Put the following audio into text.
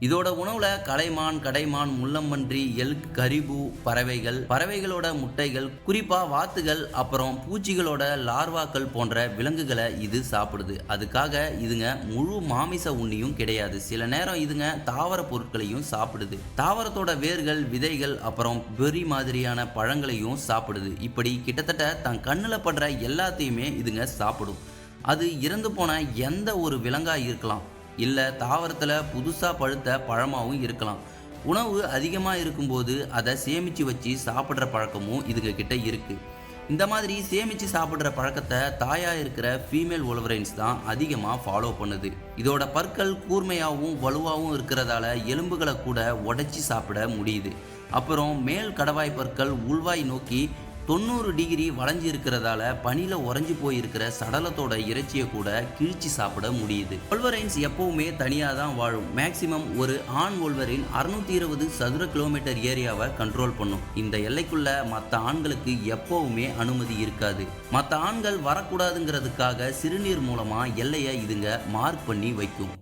இதோட உணவுல கலைமான் கடைமான் முள்ளம்பன்றி எல் கரிபு பறவைகள் பறவைகளோட முட்டைகள் குறிப்பா வாத்துகள் அப்புறம் பூச்சிகளோட லார்வாக்கள் போன்ற விலங்குகளை இது சாப்பிடுது. அதுக்காக இதுங்க முழு மாமிச உண்ணியும் கிடையாது. சில நேரம் இதுங்க தாவர பொருட்களையும் சாப்பிடுது. தாவரத்தோட வேர்கள் விதைகள் அப்புறம் பெரி மாதிரியான பழங்களையும் சாப்பிடுது. இப்படி கிட்டத்தட்ட தன் கண்ணில் படுற எல்லாத்தையுமே இதுங்க சாப்பிடும். அது இறந்து போன எந்த ஒரு விலங்கா இருக்கலாம். இல்லை தாவரத்தில் புதுசாக பழுத்த பழமாகவும் இருக்கலாம். உணவு அதிகமாக இருக்கும்போது அதை சேமித்து வச்சு சாப்பிட்ற பழக்கமும் இதுங்க கிட்ட இருக்குது இந்த மாதிரி சேமித்து சாப்பிட்ற பழக்கத்தை தாயாக இருக்கிற ஃபீமேல் ஒலவரைன்ஸ் தான் அதிகமாக ஃபாலோ பண்ணுது. இதோட பற்கள் கூர்மையாகவும் வலுவாகவும் இருக்கிறதால எலும்புகளை கூட உடைச்சி சாப்பிட முடியுது. அப்புறம் மேல் கடவாய் பற்கள் உள்வாய் நோக்கி தொண்ணூறு டிகிரி வளைஞ்சு இருக்கிறதால பனியில் உறைஞ்சு போயிருக்கிற சடலத்தோட இறைச்சியை கூட கிழிச்சு சாப்பிட முடியுது. ஒல்வரைன்ஸ் எப்பவுமே தனியாக தான் வாழும். மேக்சிமம் ஒரு ஆண் ஒல்வரின் அறுநூத்தி இருபது சதுர கிலோமீட்டர் ஏரியாவை கண்ட்ரோல் பண்ணும். இந்த எல்லைக்குள்ள மற்ற ஆண்களுக்கு எப்பவுமே அனுமதி இருக்காது. மற்ற ஆண்கள் வரக்கூடாதுங்கிறதுக்காக சிறுநீர் மூலமா எல்லையை இதுங்க மார்க் பண்ணி வைக்கும்.